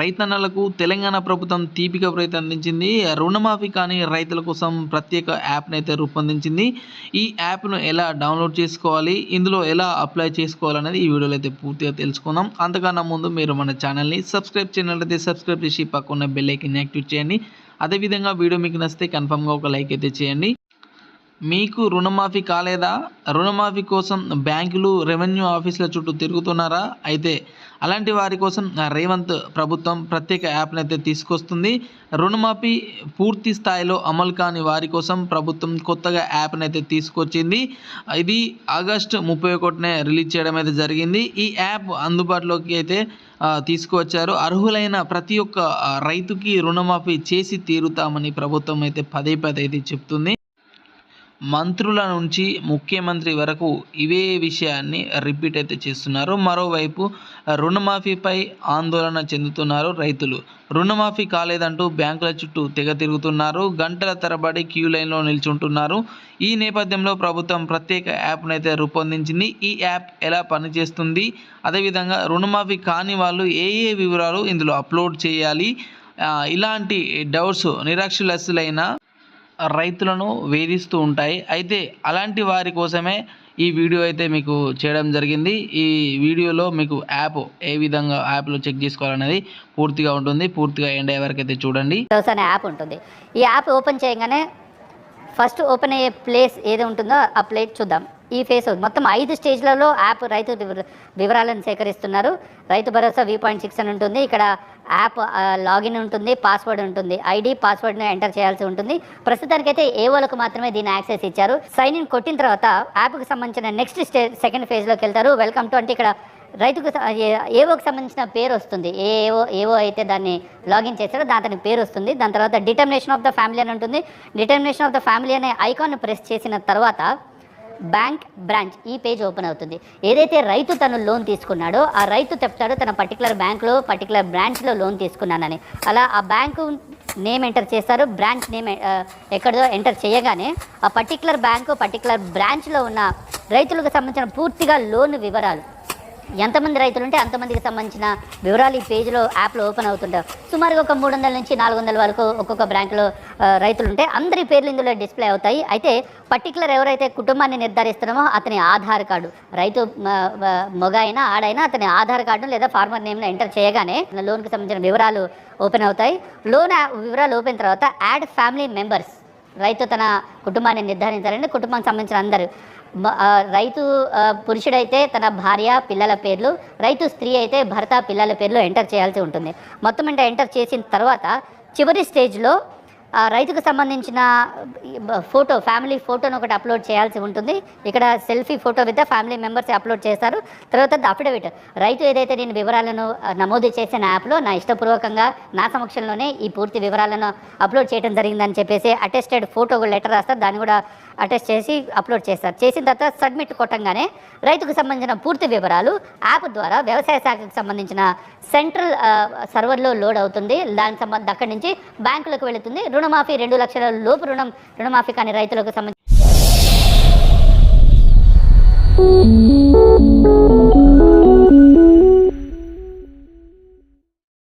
రైతన్నలకు తెలంగాణ ప్రభుత్వం తీపి కబురు అందించింది. రుణమాఫీ కానీ రైతుల కోసం ప్రత్యేక యాప్ని అయితే రూపొందించింది. ఈ యాప్ను ఎలా డౌన్లోడ్ చేసుకోవాలి? ఇందులో ఎలా అప్లై చేసుకోవాలనేది ఈ వీడియోలో అయితే పూర్తిగా తెలుసుకుందాం. అంతకన్నా ముందు మీరు మన ఛానల్ని సబ్స్క్రైబ్ చేయనట్లయితే సబ్స్క్రైబ్ చేసి పక్కన బెల్ ఐకన్ యాక్టివేట్ చేయండి. అదేవిధంగా వీడియో మీకు నచ్చితే కన్ఫర్మ్గా ఒక లైక్ అయితే చేయండి. మీకు రుణమాఫీ కాలేదా? రుణమాఫీ కోసం బ్యాంకులు రెవెన్యూ ఆఫీసుల చుట్టూ తిరుగుతున్నారా? అయితే అలాంటి వారి కోసం రేవంత్ ప్రభుత్వం ప్రత్యేక యాప్ని అయితే తీసుకొస్తుంది. రుణమాఫీ పూర్తి స్థాయిలో అమలు కాని వారి కోసం ప్రభుత్వం కొత్తగా యాప్ని అయితే తీసుకొచ్చింది. ఇది ఆగస్టు ముప్పై ఒకటినే రిలీజ్ చేయడం అయితే జరిగింది. ఈ యాప్ అందుబాటులోకి అయితే తీసుకువచ్చారు. అర్హులైన ప్రతి ఒక్క రైతుకి రుణమాఫీ చేసి తీరుతామని ప్రభుత్వం అయితే పదే పదే అయితే చెప్తుంది. మంత్రుల నుంచి ముఖ్యమంత్రి వరకు ఇవే విషయాన్ని రిపీట్ అయితే చేస్తున్నారు. మరోవైపు రుణమాఫీపై ఆందోళన చెందుతున్నారు రైతులు. రుణమాఫీ కాలేదంటూ బ్యాంకుల చుట్టూ తెగ తిరుగుతున్నారు. గంటల తరబడి క్యూ లైన్లో నిల్చుంటున్నారు. ఈ నేపథ్యంలో ప్రభుత్వం ప్రత్యేక యాప్ను అయితే రూపొందించింది. ఈ యాప్ ఎలా పనిచేస్తుంది? అదేవిధంగా రుణమాఫీ కాని వాళ్ళు ఏ ఏ వివరాలు ఇందులో అప్లోడ్ చేయాలి? ఇలాంటి డౌట్స్ నిరక్షరాస్యులైన రైతులను వేధిస్తూ ఉంటాయి. అయితే అలాంటి వారి కోసమే ఈ వీడియో అయితే మీకు చేయడం జరిగింది. ఈ వీడియోలో మీకు యాప్ ఏ విధంగా యాప్లో చెక్ చేసుకోవాలనేది పూర్తిగా ఉంటుంది. పూర్తిగా ఎండ్ అయ్యే వరకు అయితే చూడండి. అనే యాప్ ఉంటుంది. ఈ యాప్ ఓపెన్ చేయగానే ఫస్ట్ ఓపెన్ అయ్యే ప్లేస్ ఏది ఉంటుందో ఆ ప్లేస్ చూద్దాం. ఈ ఫేస్ మొత్తం ఐదు స్టేజ్లలో యాప్ రైతు వివరాలను సేకరిస్తున్నారు. Rythu Bharosa we point six అని ఉంటుంది. ఇక్కడ యాప్ లాగిన్ ఉంటుంది పాస్వర్డ్ ఉంటుంది ఐడి పాస్వర్డ్ని ఎంటర్ చేయాల్సి ఉంటుంది. ప్రస్తుతానికైతే ఏవోలకు మాత్రమే దీన్ని యాక్సెస్ ఇచ్చారు. సైన్ ఇన్ కొట్టిన తర్వాత యాప్కి సంబంధించిన నెక్స్ట్ స్టే సెకండ్ ఫేజ్లోకి వెళ్తారు. వెల్కమ్ టు అంటే ఇక్కడ రైతుకు ఏవోకి సంబంధించిన పేరు వస్తుంది. ఏ ఏవో ఏవో అయితే దాన్ని లాగిన్ చేస్తారో దాని పేరు వస్తుంది. దాని తర్వాత డిటర్మినేషన్ ఆఫ్ ద ఫ్యామిలీ అని ఉంటుంది. డిటర్మినేషన్ ఆఫ్ ద ఫ్యామిలీ అనే ఐకాన్ ప్రెస్ చేసిన తర్వాత బ్యాంక్ బ్రాంచ్ ఈ పేజ్ ఓపెన్ అవుతుంది. ఏదైతే రైతు తను లోన్ తీసుకున్నాడో ఆ రైతు చెప్తాడో తన పర్టికులర్ బ్యాంక్లో పర్టికులర్ బ్రాంచ్లో లోన్ తీసుకున్నానని. అలా ఆ బ్యాంకు నేమ్ ఎంటర్ చేస్తారు. బ్రాంచ్ నేమ్ ఎక్కడో ఎంటర్ చేయగానే ఆ పర్టికులర్ బ్యాంకు పర్టికులర్ బ్రాంచ్లో ఉన్న రైతులకు సంబంధించిన పూర్తిగా లోన్ వివరాలు ఎంతమంది రైతులు ఉంటే అంతమందికి సంబంధించిన వివరాలు ఈ పేజీలో యాప్లో ఓపెన్ అవుతుంటారు సుమారుగా ఒక మూడు వందల నుంచి నాలుగు వందల వరకు ఒక్కొక్క బ్యాంకులో రైతులు ఉంటే అందరి పేర్లు ఇందులో డిస్ప్లే అవుతాయి. అయితే పర్టికులర్ ఎవరైతే కుటుంబాన్ని నిర్ధారిస్తున్నామో అతని ఆధార్ కార్డు. రైతు మగ అయినా ఆడైనా అతని ఆధార్ కార్డు లేదా ఫార్మర్ నేమ్ను ఎంటర్ చేయగానే లోన్కి సంబంధించిన వివరాలు ఓపెన్ అవుతాయి. లోన్ వివరాలు ఓపెన్ తర్వాత యాడ్ ఫ్యామిలీ మెంబర్స్. రైతు తన కుటుంబాన్ని నిర్ధారించాలంటే కుటుంబానికి సంబంధించిన అందరూ. రైతు పురుషుడైతే తన భార్య పిల్లల పేర్లు రైతు స్త్రీ అయితే భర్త పిల్లల పేర్లు ఎంటర్ చేయాల్సి ఉంటుంది. మొత్తం అంటే ఎంటర్ చేసిన తర్వాత చివరి స్టేజ్లో రైతుకు సంబంధించిన ఫోటో ఫ్యామిలీ ఫోటోను ఒకటి అప్లోడ్ చేయాల్సి ఉంటుంది. ఇక్కడ selfie photo with family members upload చేస్తారు. తర్వాత అఫిడవిట్. రైతు ఏదైతే నేను వివరాలను నమోదు చేసిన యాప్లో నా ఇష్టపూర్వకంగా నా సమక్షంలోనే ఈ పూర్తి వివరాలను అప్లోడ్ చేయడం జరిగిందని చెప్పేసి అటెస్టెడ్ ఫోటో లెటర్ రాస్తారు. దాన్ని కూడా అటెస్ట్ చేసి అప్లోడ్ చేస్తారు. చేసిన తర్వాత సబ్మిట్ కొట్టంగానే రైతుకు సంబంధించిన పూర్తి వివరాలు యాప్ ద్వారా వ్యవసాయ శాఖకు సంబంధించిన సెంట్రల్ సర్వర్లో లోడ్ అవుతుంది. దానికి సంబంధ అక్కడి నుంచి బ్యాంకులకు వెళుతుంది. రుణమాఫీ రెండు లక్షల లోపు రుణం రుణమాఫీ కాని రైతులకు సంబంధించి